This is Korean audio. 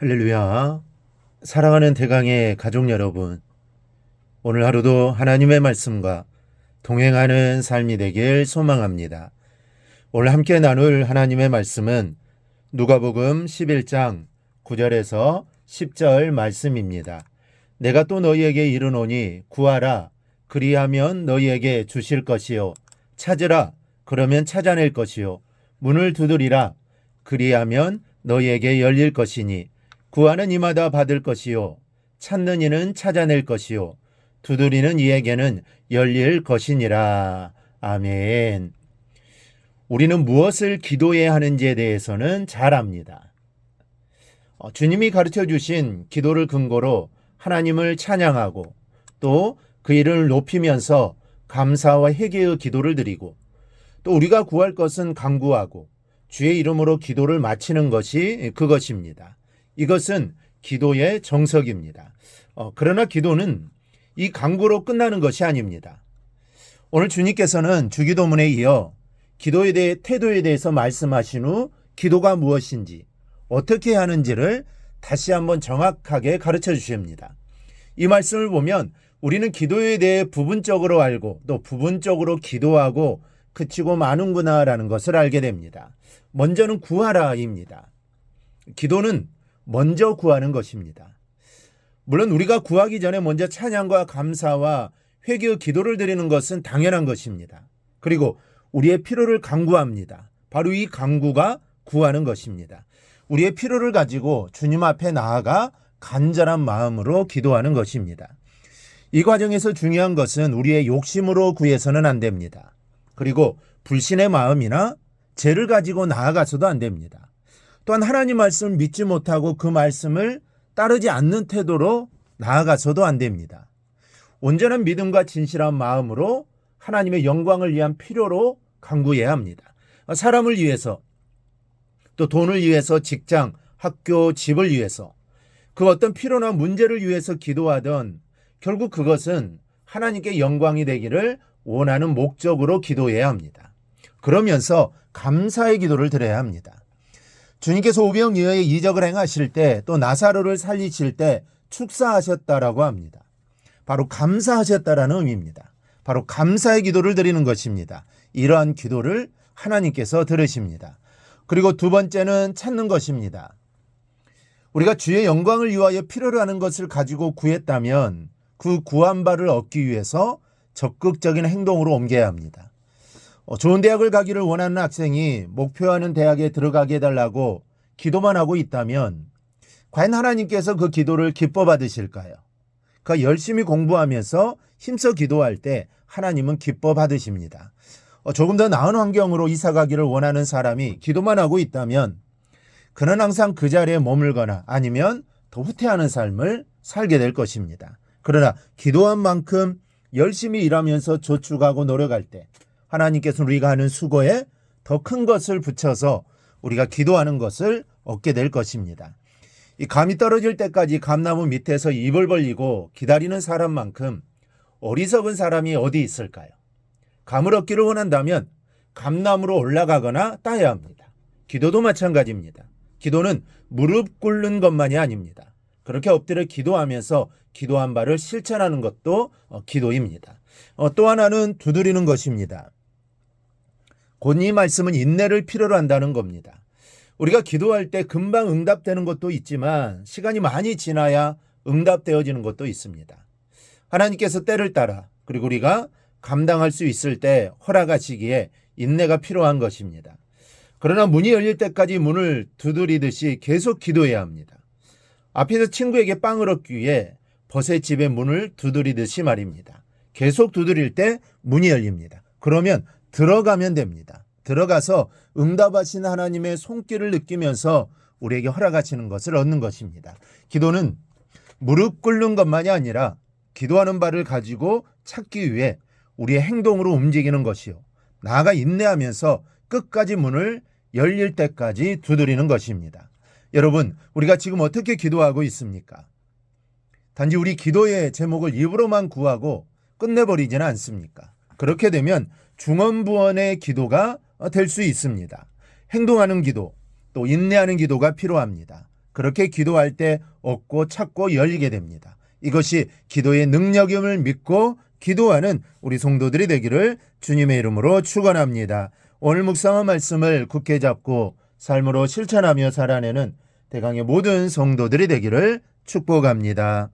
할렐루야. 사랑하는 대강의 가족 여러분. 오늘 하루도 하나님의 말씀과 동행하는 삶이 되길 소망합니다. 오늘 함께 나눌 하나님의 말씀은 누가복음 11장 9절에서 10절 말씀입니다. 내가 또 너희에게 이르노니 구하라 그리하면 너희에게 주실 것이요 찾으라 그러면 찾아낼 것이요 문을 두드리라 그리하면 너희에게 열릴 것이니 구하는 이마다 받을 것이요 찾는 이는 찾아낼 것이요 두드리는 이에게는 열릴 것이니라. 아멘. 우리는 무엇을 기도해야 하는지에 대해서는 잘 압니다. 어, 주님이 가르쳐 주신 기도를 근거로 하나님을 찬양하고 또 그 이름을 높이면서 감사와 회개의 기도를 드리고 또 우리가 구할 것은 강구하고 주의 이름으로 기도를 마치는 것이 그것입니다. 이것은 기도의 정석입니다. 어, 그러나 기도는 이 강구로 끝나는 것이 아닙니다. 오늘 주님께서는 주기도문에 이어 기도에 대해 태도에 대해서 말씀하신 후 기도가 무엇인지 어떻게 하는지를 다시 한번 정확하게 가르쳐 주십니다. 이 말씀을 보면 우리는 기도에 대해 부분적으로 알고 또 부분적으로 기도하고 그치고 마는구나라는 것을 알게 됩니다. 먼저는 구하라입니다. 기도는 먼저 구하는 것입니다. 물론 우리가 구하기 전에 먼저 찬양과 감사와 회개의 기도를 드리는 것은 당연한 것입니다. 그리고 우리의 필요를 강구합니다. 바로 이 강구가 구하는 것입니다. 우리의 필요를 가지고 주님 앞에 나아가 간절한 마음으로 기도하는 것입니다. 이 과정에서 중요한 것은 우리의 욕심으로 구해서는 안 됩니다. 그리고 불신의 마음이나 죄를 가지고 나아가서도 안 됩니다. 또한 하나님 말씀을 믿지 못하고 그 말씀을 따르지 않는 태도로 나아가서도 안 됩니다. 온전한 믿음과 진실한 마음으로 하나님의 영광을 위한 필요로 강구해야 합니다. 사람을 위해서 또 돈을 위해서 직장, 학교, 집을 위해서 그 어떤 필요나 문제를 위해서 기도하던 결국 그것은 하나님께 영광이 되기를 원하는 목적으로 기도해야 합니다. 그러면서 감사의 기도를 드려야 합니다. 주님께서 오병 이어의 이적을 행하실 때 또 나사로를 살리실 때 축사하셨다라고 합니다. 바로 감사하셨다라는 의미입니다. 바로 감사의 기도를 드리는 것입니다. 이러한 기도를 하나님께서 들으십니다. 그리고 두 번째는 찾는 것입니다. 우리가 주의 영광을 위하여 필요로 하는 것을 가지고 구했다면 그 구한 바를 얻기 위해서 적극적인 행동으로 옮겨야 합니다. 어, 좋은 대학을 가기를 원하는 학생이 목표하는 대학에 들어가게 해달라고 기도만 하고 있다면 과연 하나님께서 그 기도를 기뻐 받으실까요? 그 열심히 공부하면서 힘써 기도할 때 하나님은 기뻐 받으십니다. 어, 조금 더 나은 환경으로 이사 가기를 원하는 사람이 기도만 하고 있다면 그는 항상 그 자리에 머물거나 아니면 더 후퇴하는 삶을 살게 될 것입니다. 그러나 기도한 만큼 열심히 일하면서 저축하고 노력할 때 하나님께서 우리가 하는 수고에 더 큰 것을 붙여서 우리가 기도하는 것을 얻게 될 것입니다. 이 감이 떨어질 때까지 감나무 밑에서 입을 벌리고 기다리는 사람만큼 어리석은 사람이 어디 있을까요? 감을 얻기를 원한다면 감나무로 올라가거나 따야 합니다. 기도도 마찬가지입니다. 기도는 무릎 꿇는 것만이 아닙니다. 그렇게 엎드려 기도하면서 기도한 바를 실천하는 것도 어, 기도입니다. 어, 또 하나는 두드리는 것입니다. 곧 이 말씀은 인내를 필요로 한다는 겁니다. 우리가 기도할 때 금방 응답되는 것도 있지만 시간이 많이 지나야 응답되어지는 것도 있습니다. 하나님께서 때를 따라 그리고 우리가 감당할 수 있을 때 허락하시기에 인내가 필요한 것입니다. 그러나 문이 열릴 때까지 문을 두드리듯이 계속 기도해야 합니다. 앞에서 친구에게 빵을 얻기 위해 버섯 집의 문을 두드리듯이 말입니다. 계속 두드릴 때 문이 열립니다. 그러면 들어가면 됩니다. 들어가서 응답하신 하나님의 손길을 느끼면서 우리에게 허락하시는 것을 얻는 것입니다. 기도는 무릎 꿇는 것만이 아니라 기도하는 바를 가지고 찾기 위해 우리의 행동으로 움직이는 것이요. 나아가 인내하면서 끝까지 문을 열릴 때까지 두드리는 것입니다. 여러분, 우리가 지금 어떻게 기도하고 있습니까? 단지 우리 기도의 제목을 입으로만 구하고 끝내버리지는 않습니까? 그렇게 되면 중언부언의 기도가 될 수 있습니다. 행동하는 기도, 또 인내하는 기도가 필요합니다. 그렇게 기도할 때 얻고 찾고 열리게 됩니다. 이것이 기도의 능력임을 믿고 기도하는 우리 성도들이 되기를 주님의 이름으로 축원합니다. 오늘 묵상한 말씀을 굳게 잡고 삶으로 실천하며 살아내는 대강의 모든 성도들이 되기를 축복합니다.